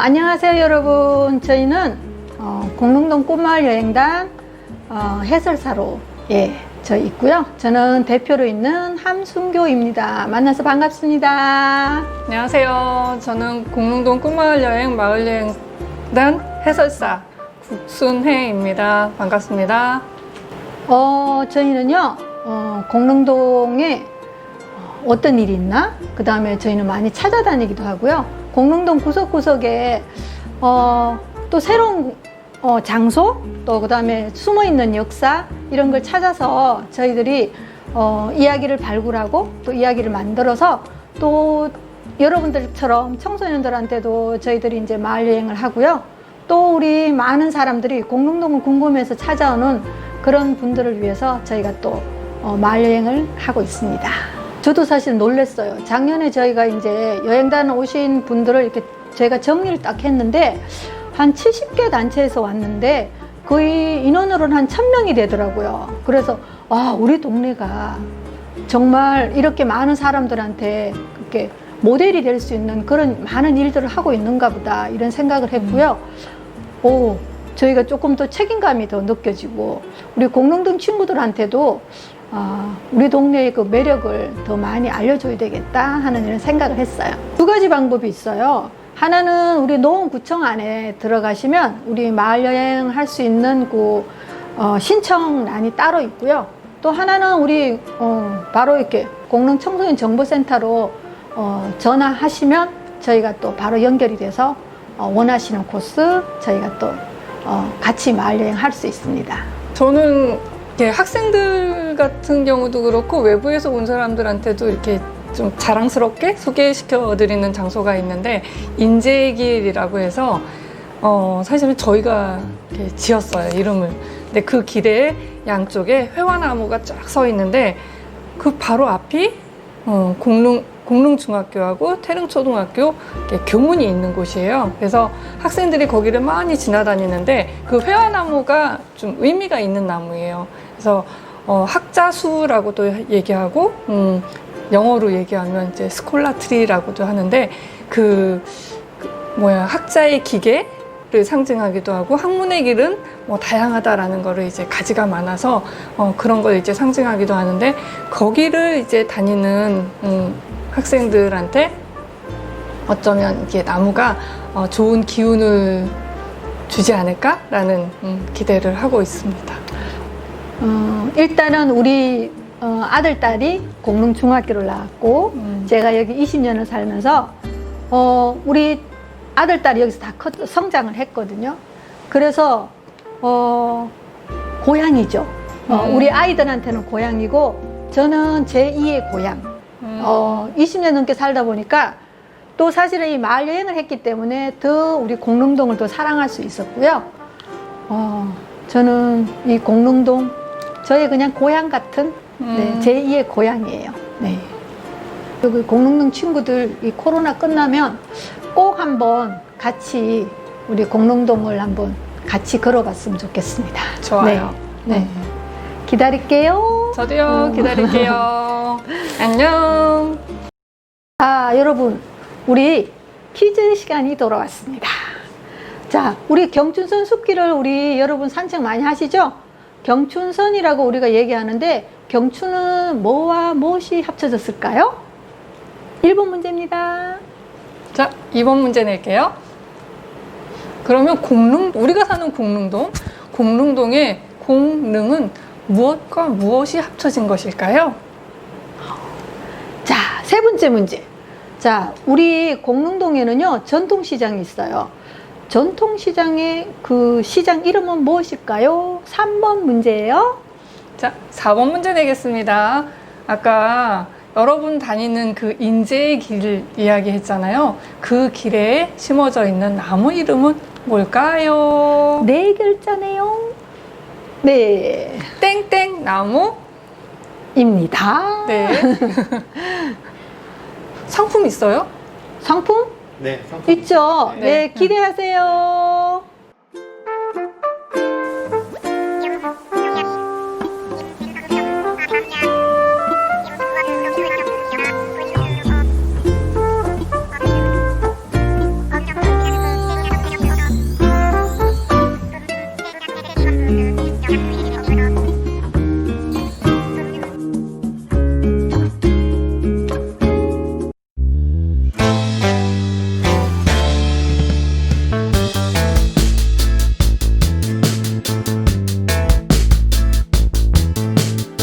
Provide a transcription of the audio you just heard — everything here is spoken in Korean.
안녕하세요 여러분 저희는 어, 공릉동 꽃마을 여행단 어, 해설사로 예, 저 있고요 저는 대표로 있는 함순교입니다 만나서 반갑습니다 안녕하세요. 저는 공릉동 꿈마을 여행 마을 여행단 해설사 국순혜입니다. 반갑습니다. 어, 저희는요 어, 공릉동에 어, 어떤 일이 있나 그 다음에 저희는 많이 찾아다니기도 하고요 공릉동 구석구석에 어, 또 새로운 어, 장소 또 그다음에 숨어 있는 역사 이런 걸 찾아서 저희들이 어, 이야기를 발굴하고 또 이야기를 만들어서 또 여러분들처럼 청소년들한테도 저희들이 이제 마을 여행을 하고요. 또 우리 많은 사람들이 공릉동을 궁금해서 찾아오는 그런 분들을 위해서 저희가 또 어, 마을 여행을 하고 있습니다. 저도 사실 놀랐어요. 작년에 저희가 이제 여행단 오신 분들을 이렇게 저희가 정리를 딱 했는데 한 70개 단체에서 왔는데 거의 인원으로는 한 1000명이 되더라고요. 그래서 와, 우리 동네가 정말 이렇게 많은 사람들한테 그렇게 모델이 될 수 있는 그런 많은 일들을 하고 있는가 보다 이런 생각을 했고요. 오, 저희가 조금 더 책임감이 더 느껴지고 우리 공릉동 친구들한테도 아, 우리 동네의 그 매력을 더 많이 알려줘야 되겠다 하는 이런 생각을 했어요. 두 가지 방법이 있어요. 하나는 우리 노원구청 안에 들어가시면 우리 마을 여행 할 수 있는 그 어, 신청란이 따로 있고요. 또 하나는 우리 어, 바로 이렇게 공릉 청소년 정보센터로 어, 전화하시면 저희가 또 바로 연결이 돼서 어, 원하시는 코스 저희가 또 어, 같이 마을 여행 할 수 있습니다. 저는 학생들 같은 경우도 그렇고 외부에서 온 사람들한테도 이렇게 좀 자랑스럽게 소개시켜 드리는 장소가 있는데 인재길이라고 해서 어, 사실은 저희가 이렇게 지었어요 이름을. 근데 그 길에 양쪽에 회화나무가 쫙 서 있는데 그 바로 앞이 어, 공릉 공릉중학교하고 태릉초등학교 교문이 있는 곳이에요. 그래서 학생들이 거기를 많이 지나다니는데 그 회화나무가 좀 의미가 있는 나무예요. 그래서 어, 학자 수라고도 얘기하고 음, 영어로 얘기하면 이제 스콜라트리라고도 하는데 그, 그 뭐야 학자의 기계 를 상징하기도 하고 학문의 길은 뭐 다양하다라는 거를 이제 가지가 많아서 어, 그런 걸 이제 상징하기도 하는데 거기를 이제 다니는 음, 학생들한테 어쩌면 이게 나무가 어, 좋은 기운을 주지 않을까라는 음, 기대를 하고 있습니다. 어, 일단은 우리 어, 아들 딸이 공릉 중학교를 나왔고 음. 제가 여기 20년을 살면서 어, 우리 아들 딸이 여기서 다 컸, 성장을 했거든요. 그래서 어, 고향이죠. 어, 음. 우리 아이들한테는 고향이고 저는 제 2의 고향. 음. 어, 20년 넘게 살다 보니까 또 사실은 이 마을 여행을 했기 때문에 더 우리 공릉동을 더 사랑할 수 있었고요. 어, 저는 이 공릉동 저의 그냥 고향 같은 네, 음. 제2의 고향이에요. 네. 여기 공릉동 친구들 이 코로나 끝나면 꼭 한번 같이 우리 공릉동을 한번 같이 걸어봤으면 좋겠습니다. 좋아요. 네. 네. 기다릴게요. 저도요 어. 기다릴게요. 안녕. 자, 여러분, 우리 퀴즈 시간이 돌아왔습니다. 자, 우리 경춘선 숲길을 우리 여러분 산책 많이 하시죠? 경춘선이라고 우리가 얘기하는데 경춘은 뭐와 무엇이 합쳐졌을까요? 1번 문제입니다. 자, 2번 문제 낼게요. 그러면 공릉, 우리가 사는 공릉동, 공릉동의 공릉은 무엇과 무엇이 합쳐진 것일까요? 자, 세 번째 문제. 자, 우리 공릉동에는요, 전통시장이 있어요. 전통시장의 그 시장 이름은 무엇일까요? 3번 문제예요. 자, 4번 문제 내겠습니다. 아까 여러분 다니는 그 인제의 길 이야기 했잖아요. 그 길에 심어져 있는 나무 이름은 뭘까요? 네 글자네요. 네. 땡땡 나무? 입니다. 네. 상품 있어요? 상품 네, 상품. 있죠? 네. 네, 기대하세요.